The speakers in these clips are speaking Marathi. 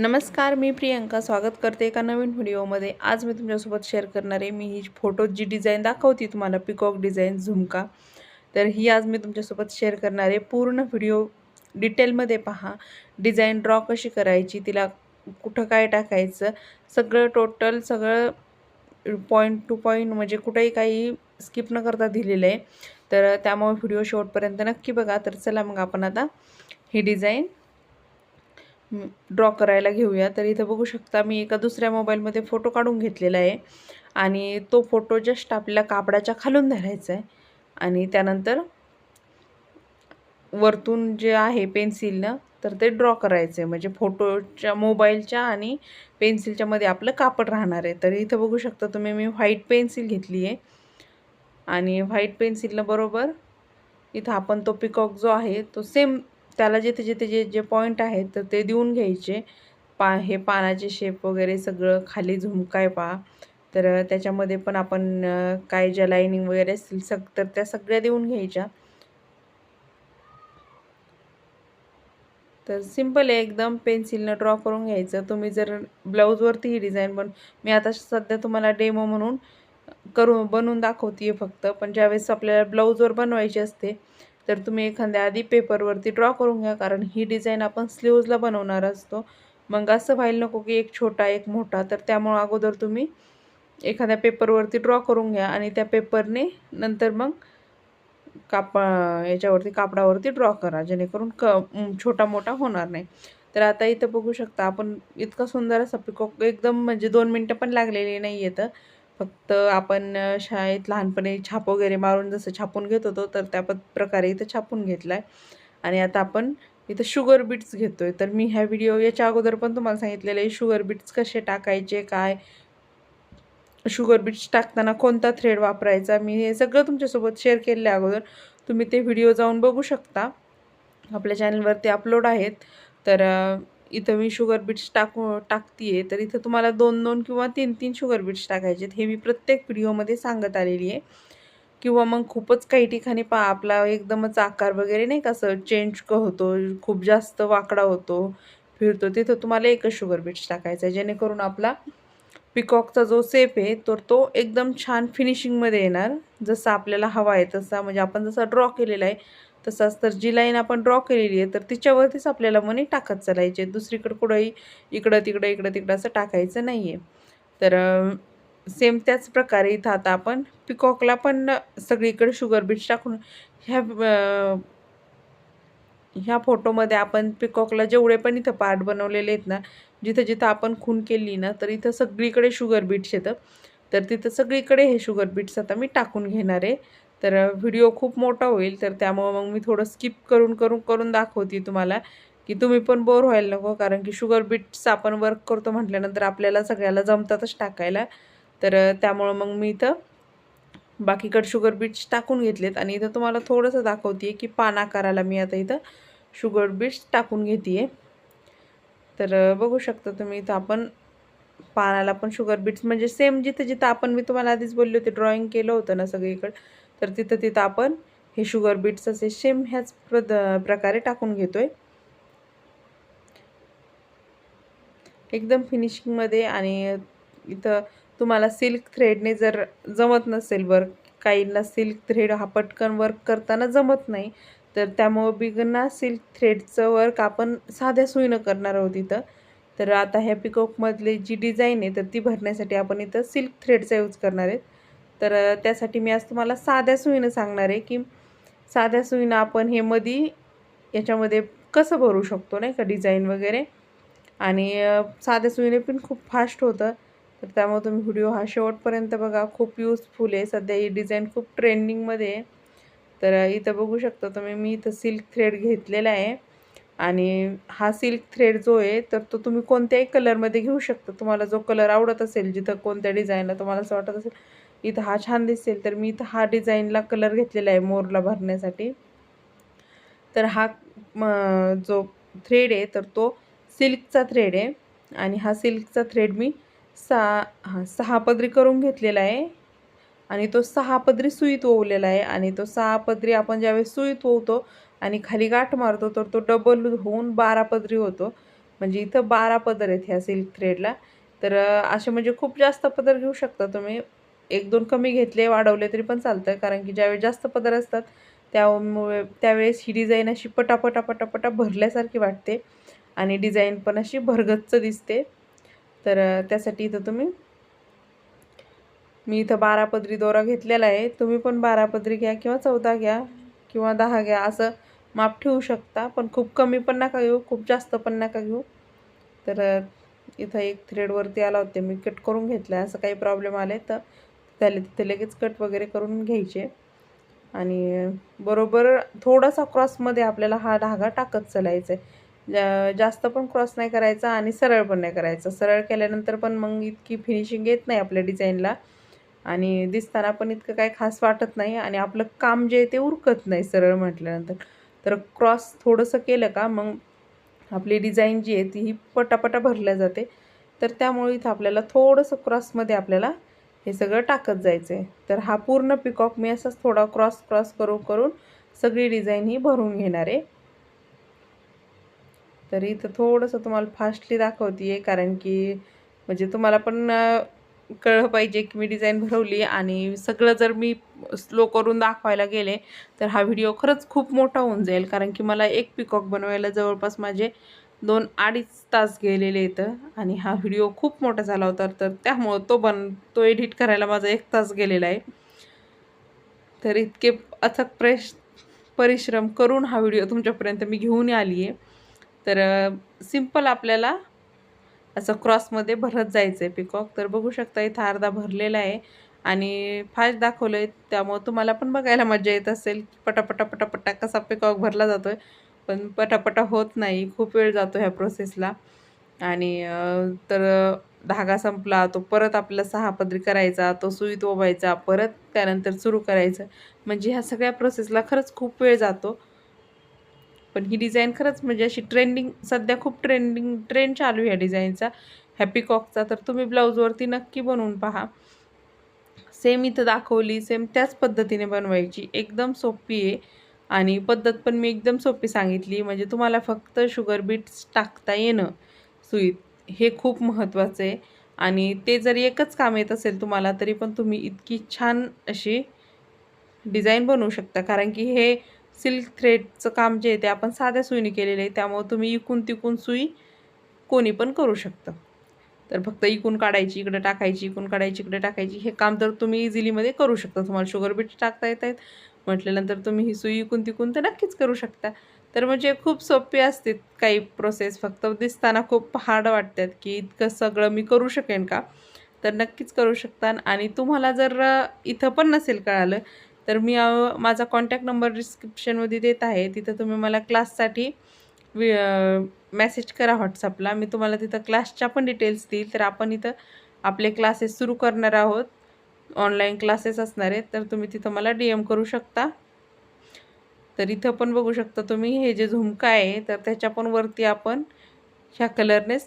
नमस्कार मी प्रियंका. स्वागत करते एका नवीन व्हिडिओमध्ये. आज मी तुमच्यासोबत शेअर करणार आहे. मी ही फोटोत जी डिझाईन दाखवते तुम्हाला पिकॉक डिझाईन झुमका. तर ही आज मी तुमच्यासोबत शेअर करणार आहे. पूर्ण व्हिडिओ डिटेलमध्ये पहा. डिझाईन ड्रॉ कशी करायची तिला कुठं काय टाकायचं सगळं टोटल सगळं पॉईंट टू पॉईंट म्हणजे कुठेही काही स्किप न करता दिलेलं आहे. तर त्यामुळे व्हिडिओ शेवटपर्यंत नक्की बघा. तर चला मग आपण आता ही डिझाईन ड्रॉ करायला घेऊया. तर इथं बघू शकता मी एका दुसऱ्या मोबाईलमध्ये फोटो काढून घेतलेला आहे. आणि तो फोटो जस्ट आपल्याला कापडाच्या खालून धरायचा आहे. आणि त्यानंतर वरतून जे आहे पेन्सिलनं तर ते ड्रॉ करायचं आहे म्हणजे फोटोच्या मोबाईलच्या आणि पेन्सिलच्या मध्ये आपलं कापड राहणार आहे. तर इथं बघू शकता तुम्ही मी व्हाईट पेन्सिल घेतली आहे. आणि व्हाईट पेन्सिलनं बरोबर इथं आपण तो पिकॉक जो आहे तो सेम त्याला जिथे जिथे जे जे पॉईंट आहेत तर ते देऊन घ्यायचे. पा हे पानाचे शेप वगैरे सगळं खाली झुमकाय पा. तर त्याच्यामध्ये पण आपण काय ज्या लाईनिंग वगैरे असतील सग तर त्या सगळ्या देऊन घ्यायच्या. तर सिंपल आहे एकदम पेन्सिलनं ड्रॉ करून घ्यायचं. तुम्ही जर ब्लाऊजवरती ही डिझाईन पण मी आता सध्या तुम्हाला डेमो म्हणून करून बनवून दाखवते फक्त. पण ज्यावेळेस आपल्याला ब्लाऊजवर बनवायची असते तर तुम्ही एखाद्या आधी पेपरवरती ड्रॉ करून घ्या कारण ही डिझाईन आपण स्लीव्जला बनवणार असतो. मग असं व्हायला नको की एक छोटा एक मोठा. तर त्यामुळं अगोदर तुम्ही एखाद्या पेपरवरती ड्रॉ करून घ्या आणि त्या पेपरने नंतर मग कापा याच्यावरती कापडावरती ड्रॉ करा जेणेकरून क छोटा मोठा होणार नाही. तर आता इथं बघू शकता आपण इतका सुंदर असा पिकॉक एकदम म्हणजे दोन मिनटं पण लागलेली नाही येतं फक्त आपण शाळेत लहानपणी छाप वगैरे मारून जसं छापून घेत होतो तर त्या प्रकारे इथं छापून घेतला आहे आणि आता आपण इथं शुगर बीट्स घेतो आहे तर मी ह्या व्हिडिओ याच्या अगोदर पण तुम्हाला सांगितलेलं आहे शुगर बीट्स कसे टाकायचे काय? शुगर बीट्स टाकताना कोणता थ्रेड वापरायचा? मी हे सगळं तुमच्यासोबत शेअर केलेलं आहे अगोदर. तुम्ही ते व्हिडिओ जाऊन बघू शकता. आपल्या चॅनलवरती अपलोड आहेत. तर इथं मी शुगर बीट्स टाकू टाकते आहे तर इथं तुम्हाला दोन दोन किंवा तीन तीन शुगर बीट्स टाकायचे हे मी प्रत्येक व्हिडिओमध्ये सांगत आलेली आहे किंवा मग खूपच काही ठिकाणी पा आपला एकदमच आकार वगैरे नाही का असं चेंज क होतो खूप जास्त वाकडा होतो फिरतो तिथं तुम्हाला एकच शुगर बीट्स टाकायचं आहे. जेणेकरून आपला पिकॉकचा जो सेप आहे तर तो एकदम छान फिनिशिंगमध्ये येणार. जसं आपल्याला हवा आहे तसा म्हणजे आपण जसा ड्रॉ केलेला आहे तसाच तर जी लाईन आपण ड्रॉ केलेली आहे तर तिच्यावरतीच आपल्याला मनी टाकत चालायचे. दुसरीकडं कुठंही इकडं तिकडं इकडं तिकडं असं टाकायचं नाही आहे तर सेम त्याच प्रकारे इथं आता आपण पिकॉकला पण सगळीकडे शुगर बीट्स टाकून ह्या ह्या फोटोमध्ये आपण पिकॉकला जेवढे पण इथं पार्ट बनवलेले आहेत ना जिथं जिथं आपण खून केली ना तर इथं सगळीकडे शुगर बीट्स येतं. तर तिथं सगळीकडे हे शुगर बीट्स आता मी टाकून घेणार आहे. तर व्हिडिओ खूप मोठा होईल तर त्यामुळं मग मी थोडं स्किप करून करून करून दाखवते तुम्हाला की तुम्ही पण बोर व्हायला नको कारण की शुगर बीट्स आपण वर्क करतो म्हटल्यानंतर आपल्याला सगळ्याला जमतातच टाकायला. तर त्यामुळं मग मी इथं बाकीकडे शुगर बीट्स टाकून घेतलेत आणि इथं तुम्हाला थोडंसं दाखवते की पाना करायला मी आता इथं शुगर बीट्स टाकून घेते तर बघू शकता तुम्ही इथं आपण पानाला पण शुगर बीट्स म्हणजे सेम जिथं जिथं आपण मी तुम्हाला आधीच बोलले होते ड्रॉइंग केलं होतं ना सगळीकडं तर तिथं तिथं आपण हे शुगर बीट्स असे सेम ह्याच प्रद प्रकारे टाकून घेतो आहे एकदम फिनिशिंगमध्ये आणि इथं तुम्हाला सिल्क थ्रेडने जर जमत नसेल वर्क काहींना सिल्क थ्रेड हा पटकन वर्क करताना जमत नाही तर त्यामुळं बिगना सिल्क थ्रेडचं वर्क आपण साध्या सुईनं करणार आहोत इथं. तर आता ह्या पिकॉकमधली जी डिझाईन आहे तर ती भरण्यासाठी आपण इथं सिल्क थ्रेडचा यूज करणार आहेत तर त्यासाठी मी आज तुम्हाला साध्या सुईनं सांगणार आहे की साध्या सुईनं आपण हे मधी याच्यामध्ये कसं भरू शकतो नाही का डिझाईन वगैरे. आणि साध्या सुईने पण खूप फास्ट होतं. तर त्यामुळे तुम्ही व्हिडिओ हा शेवटपर्यंत बघा. खूप यूजफुल आहे. सध्या ही डिझाईन खूप ट्रेंडिंगमध्ये आहे. तर इथं बघू शकता तुम्ही मी इथं सिल्क थ्रेड घेतलेला आहे. आणि हा सिल्क थ्रेड जो आहे तर तो तुम्ही कोणत्याही कलरमध्ये घेऊ शकता. तुम्हाला जो कलर आवडत असेल जिथं कोणत्या डिझाईनला तुम्हाला असं वाटत असेल इथं हा छान दिसेल. तर मी इथं हा डिझाईनला कलर घेतलेला आहे मोरला भरण्यासाठी. तर हा जो थ्रेड आहे तर तो सिल्कचा थ्रेड आहे. आणि हा सिल्कचा थ्रेड मी सहा हां सहा पदरी करून घेतलेला आहे. आणि तो सहा पदरी सुईत ओवलेला आहे. आणि तो सहा पदरी आपण ज्यावेळेस सुईत ओवतो आणि खाली गाठ मारतो तर तो डबल होऊन बारा पदरी होतो. म्हणजे इथं बारा पदर आहेत ह्या सिल्क थ्रेडला तर असे म्हणजे खूप जास्त पदर घेऊ शकता तुम्ही. एक दोन कमी घेतले वाढवले तरी पण चालतं. कारण की ज्यावेळेस जास्त पदर असतात त्यामुळे त्यावेळेस ही डिझाईन अशी पटापटा पटापटा भरल्यासारखी वाटते. आणि डिझाईन पण अशी भरगच्च दिसते. तर त्यासाठी इथं तुम्ही मी इथं बारा पदरी दोरा घेतलेला आहे. तुम्ही पण बारा पदरी घ्या किंवा चौदा घ्या किंवा दहा घ्या असं माप ठेवू शकता. पण खूप कमी पण नका घेऊ खूप जास्त पण नका घेऊ. तर इथं एक थ्रेडवरती आला होते मी कट करून घेतला असं काही प्रॉब्लेम आले तर त्याला तिथे लगेच कट वगैरे करून घ्यायचे. आणि बरोबर थोडासा क्रॉसमध्ये आपल्याला हा धागा टाकत चालायचा आहे जा जास्त पण क्रॉस नाही करायचा आणि सरळ पण नाही करायचा. सरळ केल्यानंतर पण मग इतकी फिनिशिंग येत नाही आपल्या डिझाईनला आणि दिसताना पण इतकं काही खास वाटत नाही आणि आपलं काम जे आहे ते उरकत नाही सरळ म्हटल्यानंतर. तर क्रॉस थोडंसं केलं का मग आपली डिझाईन जी आहे ती ही पटापटा भरल्या जाते. तर त्यामुळे इथं आपल्याला थोडंसं क्रॉसमध्ये आपल्याला हे सगळं टाकत जायचं. आहे तर हा पूर्ण पिकॉक मी असाच थोडा क्रॉस क्रॉस करू करून सगळी डिझाईन ही भरून घेणार आहे. तर इथं थोडंसं तुम्हाला फास्टली दाखवते आहे कारण की म्हणजे तुम्हाला पण कळलं पाहिजे की मी डिझाईन भरवली आणि सगळं जर मी स्लो करून दाखवायला गेले तर हा व्हिडिओ खरंच खूप मोठा होऊन जाईल कारण की मला एक पिकॉक बनवायला जवळपास माझे दोन अडीच तास गेलेले इथं आणि हा व्हिडिओ खूप मोठा झाला होता तर त्यामुळं तो बन तो एडिट करायला माझा एक तास गेलेला आहे. तर इतके अथक प्रेश परिश्रम करून हा व्हिडिओ तुमच्यापर्यंत मी घेऊन आली आहे तर सिंपल आपल्याला असं क्रॉसमध्ये भरत जायचं आहे पिकॉक. तर बघू शकता इथं अर्धा भरलेला आहे आणि फास्ट दाखवलं आहे त्यामुळं तुम्हाला पण बघायला मजा येत असेल. की पटापटा पटापटा कसा पिकॉक भरला जातो आहे पण पटापटा होत नाही. खूप वेळ जातो ह्या प्रोसेसला आणि तर धागा संपला तो परत आपला सहा पदरी करायचा तो सुईत ओवायचा परत त्यानंतर सुरू करायचं. म्हणजे ह्या सगळ्या प्रोसेसला खरंच खूप वेळ जातो. पण ही डिझाईन खरंच म्हणजे अशी ट्रेंडिंग सध्या खूप ट्रेंडिंग ट्रेंड चालू आहे ह्या डिझाईनचा हॅपी कॉकचा तर तुम्ही ब्लाऊजवरती नक्की बनवून पहा. सेम इथं दाखवली सेम त्याच पद्धतीने बनवायची. एकदम सोपी आहे. आणि पद्धत पण मी एकदम सोपी सांगितली. म्हणजे तुम्हाला फक्त शुगर बीट्स टाकता येणं सुईत हे खूप महत्त्वाचं आहे. आणि ते जर एकच काम येत असेल तुम्हाला तरी पण तुम्ही इतकी छान अशी डिझाईन बनवू शकता. कारण की हे सिल्क थ्रेडचं काम जे आहे ते आपण साध्या सुईने केलेलं आहे. त्यामुळे तुम्ही इकून तिकून सुई कोणी पण करू शकता. तर फक्त इकून काढायची इकडे टाकायची इकून काढायची इकडे टाकायची हे काम तर तुम्ही इझिलीमध्ये करू शकता. तुम्हाला शुगर बीट टाकता येत आहेत म्हटल्यानंतर तुम्ही ही सुई इकून तिकून तर नक्कीच करू शकता. तर म्हणजे खूप सोपी असते काही प्रोसेस फक्त दिसताना खूप हार्ड वाटतात की इतकं सगळं मी करू शकेन का? तर नक्कीच करू शकता. आणि तुम्हाला जर इथं पण नसेल कळालं तर मी माझा कॉन्टॅक्ट नंबर डिस्क्रिप्शनमध्ये देत आहे. तिथं तुम्ही मला क्लाससाठी वि मेसेज करा व्हॉट्सअपला मी तुम्हाला तिथं क्लासच्या पण डिटेल्स देईल. तर आपण इथं आपले क्लासेस सुरू करणार आहोत. ऑनलाईन क्लासेस असणार आहेत तर तुम्ही तिथं मला डी एम करू शकता. तर इथं पण बघू शकता तुम्ही हे जे झुमका आहे तर त्याच्या पण वरती आपण ह्या कलरनेच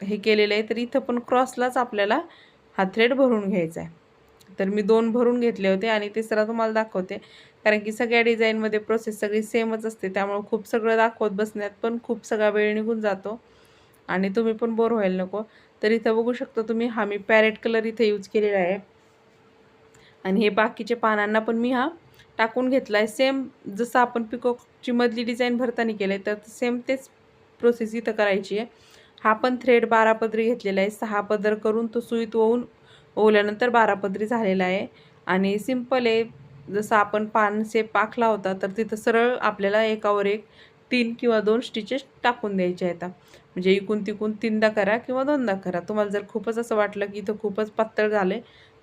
हे केलेलं आहे तर इथं पण क्रॉसलाच आपल्याला हा थ्रेड भरून घ्यायचा आहे. तर मी दोन भरून घेतले होते आणि तिसरा तुम्हाला दाखवते. कारण की सगळ्या डिझाईनमध्ये प्रोसेस सगळी सेमच असते त्यामुळे खूप सगळं दाखवत बसण्यात पण खूप सगळा वेळ निघून जातो. आणि तुम्ही पण बोर व्हायला नको. तर इथं बघू शकता तुम्ही हा मी पॅरेट कलर इथे यूज केलेला आहे. आणि हे बाकीचे पानांना पण मी हा टाकून घेतला आहे सेम जसं आपण पिकॉकची मधली डिझाईन भरताना केलं आहे तर सेम तेच प्रोसेस इथं करायची आहे. हा पण थ्रेड बारा पदरी घेतलेला आहे. सहा पदर करून तो सुईत ओवून ओवल्यानंतर बारा पदरी झालेला आहे. आणि सिंपल आहे. जसं आपण पान सेप पाखला होता तर तिथं सरळ आपल्याला एकावर एक तीन किंवा दोन स्टिचेस टाकून द्यायचे आहेत. म्हणजे इकून तिकून तीनदा करा किंवा दोनदा करा. तुम्हाला जर खूपच असं वाटलं की इथं खूपच पातळ झाले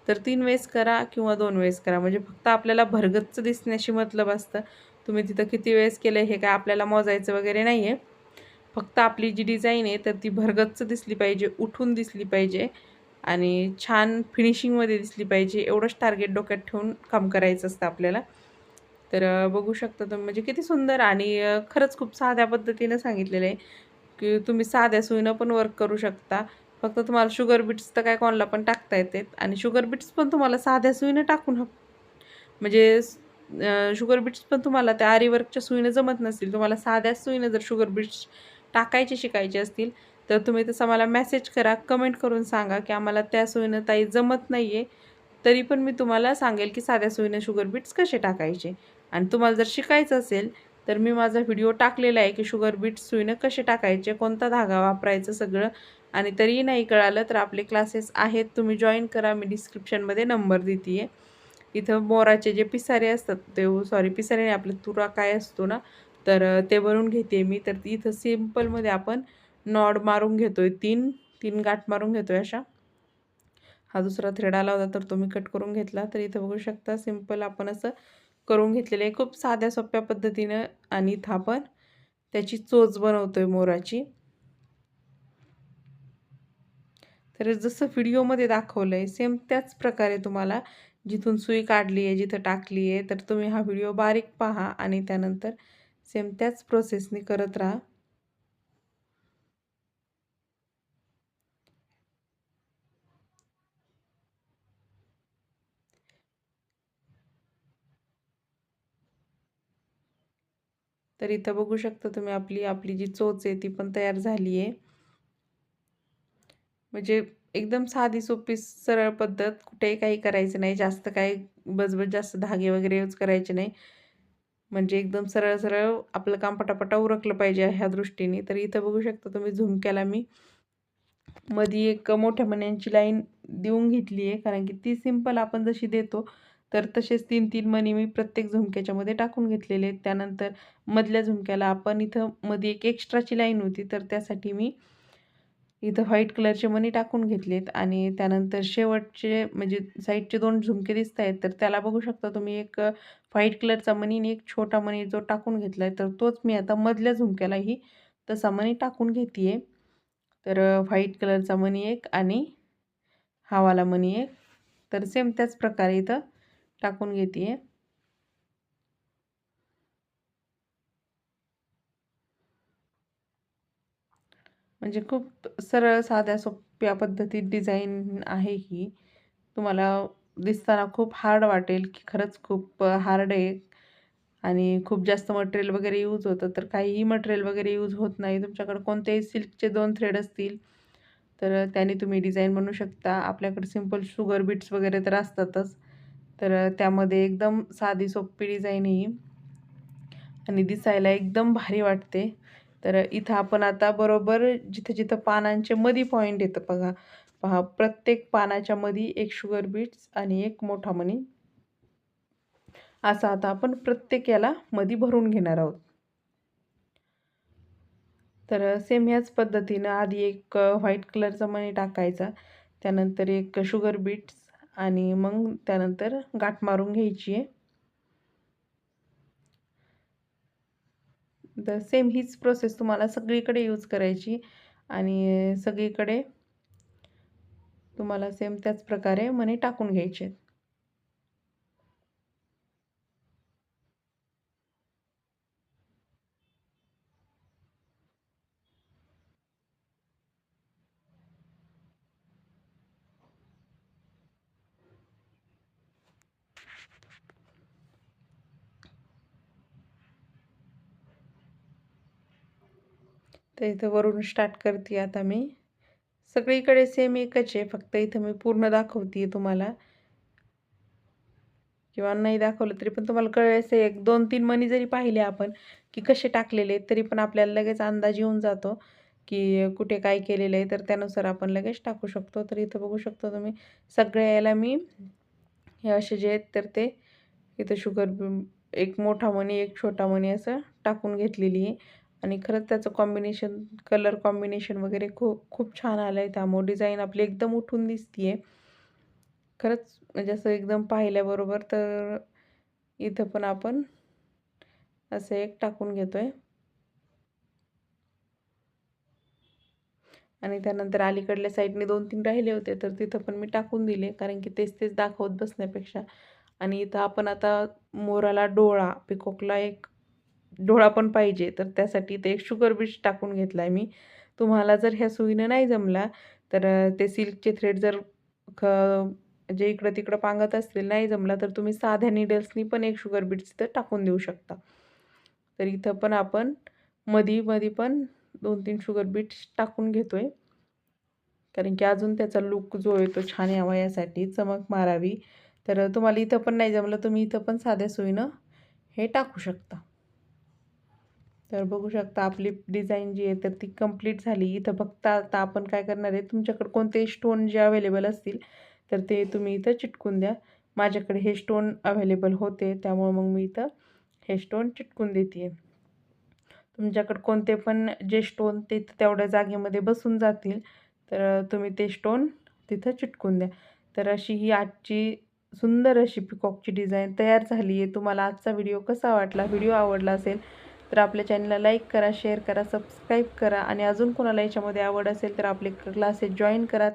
तर तीन वेळेस करा किंवा दोन वेळेस करा. म्हणजे फक्त आपल्याला भरगच्च दिसण्याशी मतलब असतं. तुम्ही तिथं किती वेळेस केलं हे काय आपल्याला मोजायचं वगैरे नाही आहे फक्त आपली जी डिझाईन आहे तर ती भरगच्च दिसली पाहिजे उठून दिसली पाहिजे आणि छान फिनिशिंगमध्ये दिसली पाहिजे. एवढंच टार्गेट डोक्यात ठेवून काम करायचं असतं आपल्याला. तर बघू शकता तुम्ही. म्हणजे किती सुंदर आणि खरंच खूप साध्या पद्धतीनं सांगितलेलं आहे की तुम्ही साध्या सुईनं पण वर्क करू शकता. फक्त तुम्हाला शुगर बीट्स तर काय कोणाला पण टाकता येतात. आणि शुगर बीट्स पण तुम्हाला साध्या सुईनं टाकून म्हणजे शुगर बीट्स पण तुम्हाला त्या आरीवर्कच्या सुईनं जमत नसतील. तुम्हाला साध्या सुईनं जर शुगर बीट्स टाकायचे शिकायचे असतील तर तुम्ही तसं मला मेसेज करा कमेंट करून सांगा की आम्हाला त्या सोयीनं ताई जमत नाही आहे तरी पण मी तुम्हाला सांगेल की साध्या सोयीनं शुगर बीट्स कसे टाकायचे. आणि तुम्हाला जर शिकायचं असेल तर मी माझा व्हिडिओ टाकलेला आहे की शुगर बीट्स सुईनं कसे टाकायचे कोणता धागा वापरायचं सगळं आणि तरीही नाही कळालं तर आपले क्लासेस आहेत तुम्ही जॉईन करा. मी डिस्क्रिप्शनमध्ये नंबर देते आहे इथं मोराचे जे पिसारे असतात ते सॉरी पिसारे नाही तुरा काय असतो ना तर ते भरून घेते मी. तर इथं सिम्पलमध्ये आपण नॉड मारून घेतो आहे तीन तीन गाठ मारून घेतो आहे अशा. हा दुसरा थ्रेड आला होता तर तुम्ही कट करून घेतला. तर इथं बघू शकता सिंपल आपण असं करून घेतलेलं आहे. खूप साध्या सोप्या पद्धतीनं आणि इथं आपण त्याची चोच बनवतो आहे मोराची. तर जसं व्हिडिओमध्ये दाखवलं आहे सेम त्याच प्रकारे तुम्हाला जिथून सुई काढली आहे जिथं टाकली आहे तर तुम्ही हा व्हिडिओ बारीक पहा आणि त्यानंतर सेम त्याच प्रोसेसने करत राहा. तर इथं बघू शकता तुम्ही आपली आपली जी चोच आहे ती पण तयार झाली आहे म्हणजे एकदम साधी सोपी सरळ पद्धत. कुठेही काही करायचं नाही. जास्त काही बजबज जास्त धागे वगैरे यूज करायचे नाही. म्हणजे एकदम सरळ सरळ आपलं काम पटापटा उरकलं पाहिजे ह्या दृष्टीने. तर इथं बघू शकता तुम्ही झुमक्याला मी. मधी एक मोठ्या मण्यांची लाईन देऊन घेतली आहे. कारण की ती सिंपल आपण जशी देतो तर तसेच तीन तीन मणी मी प्रत्येक झुमक्याच्यामध्ये टाकून घेतलेले आहेत. त्यानंतर मधल्या झुमक्याला आपण इथं मध्ये एक एक्स्ट्राची लाईन होती. तर त्यासाठी मी इथं व्हाईट कलरचे मणी टाकून घेतलेत आणि त्यानंतर शेवटचे म्हणजे साईडचे दोन झुमके दिसत आहेत. तर त्याला बघू शकता तुम्ही एक व्हाईट कलरचा मणी एक छोटा मणी जो टाकून घेतला आहे तर तोच मी आता मधल्या झुमक्यालाही तसा मणी टाकून घेते आहे तर व्हाईट कलरचा मणी एक आणि हावाला मणी एक. तर सेम त्याच प्रकारे इथं टाकून घेते म्हणजे खूप सरळ साध्या सोप्या पद्धतीत डिझाईन आहे ही. तुम्हाला दिसताना खूप हार्ड वाटेल की खरंच खूप हार्ड आहे. आणि खूप जास्त मटेरियल वगैरे यूज होतं तर काहीही मटेरियल वगैरे यूज होत नाही. तुमच्याकडे कोणतेही सिल्कचे दोन थ्रेड असतील तर त्याने तुम्ही डिझाईन बनवू शकता. आपल्याकडे सिंपल शुगर बीट्स वगैरे तर असतातच. तर त्यामध्ये एकदम साधी सोपी डिझाईन ही. आणि दिसायला एकदम भारी वाटते. तर इथं आपण आता बरोबर जिथं जिथं पानांचे मधी पॉईंट येतं बघा. पहा प्रत्येक पानाच्या मधी एक शुगर बीट्स आणि एक मोठा मनी. असं आता आपण प्रत्येक याला मधी भरून घेणार आहोत. तर सेम ह्याच पद्धतीनं आधी एक व्हाईट कलरचा मणी टाकायचा. त्यानंतर एक शुगर बीट्स आणि मग त्यानंतर गाठ मारून घ्यायची आहे. तर सेम हीच प्रोसेस तुम्हाला सगळीकडे यूज करायची आणि सगळीकडे तुम्हाला सेम त्याच प्रकारे मणी टाकून घ्यायचे आहेत. तर इथं वरून स्टार्ट करते आता मी. सगळीकडे सेम एकच आहे. फक्त इथं मी पूर्ण दाखवते तुम्हाला. किंवा नाही दाखवलं तरी पण तुम्हाला कळायचं एक दोन तीन मनी जरी पाहिले आपण की कसे टाकलेले तरी पण आपल्याला लगेच अंदाज येऊन जातो की कुठे काय केलेलं आहे तर त्यानुसार आपण लगेच टाकू शकतो. तर इथं बघू शकतो तुम्ही सगळ्या याला मी हे असे जे आहेत तर ते इथं शुगर एक मोठा मणी एक छोटा मणी असं टाकून घेतलेली आहे. आणि खरंच त्याचं कॉम्बिनेशन कलर कॉम्बिनेशन वगैरे खूप खूप छान आलं आहे त्यामुळे. डिझाईन आपली एकदम उठून दिसते आहे खरंच म्हणजे असं एकदम पाहिल्याबरोबर तर इथं पण आपण असं एक टाकून घेतो आहे आणि त्यानंतर अलीकडल्या साईडने दोन तीन राहिले होते तर तिथं पण मी टाकून दिले कारण की तेच तेच दाखवत बसण्यापेक्षा. आणि इथं आपण आता मोराला डोळा पिकोकला एक डोळा पण पाहिजे. तर त्यासाठी ते एक शुगर बीच टाकून घेतला आहे मी. तुम्हाला जर ह्या सुईनं नाही जमला तर ते सिल्कचे थ्रेड जर ख जे इकडं तिकडं पांगत असतील नाही जमला तर तुम्ही साध्या निडल्सनी पण एक शुगर बीट्स तिथं टाकून देऊ शकता. तर इथं पण आपण मधी मधी पण दोन तीन शुगर बीट्स टाकून घेतो आहे कारण की अजून त्याचा लुक जो आहे तो छान यावा यासाठी चमक मारावी. तर तुम्हाला इथं पण नाही जमलं तुम्ही इथं पण साध्या सोयीनं हे टाकू शकता. तर बघू शकता आपली डिझाईन जी आहे तर ती कंप्लीट झाली. इथं बघता आता आपण काय करणार आहे तुमच्याकडे कोणते स्टोन जे अवेलेबल असतील तर ते तुम्ही इथं चिटकून द्या. माझ्याकडे हे स्टोन अवेलेबल होते त्यामुळे मग मी इथं हे स्टोन चिटकून देते तुमच्याकडे कोणते पण जे स्टोन ते तेवढ्या जागेमध्ये बसून जातील तर तुम्ही ते स्टोन तिथं चिटकून द्या. तर अशी ही आजची सुंदर अशी पिकॉकची डिझाईन तयार झाली आहे तुम्हाला आजचा व्हिडिओ कसा वाटला व्हिडिओ आवडला असेल तर आपल्या चॅनलला लाईक करा शेअर करा सबस्क्राईब करा. आणि अजून कोणाला याच्यामध्ये आवड असेल तर आपले क्लासेस जॉईन करा.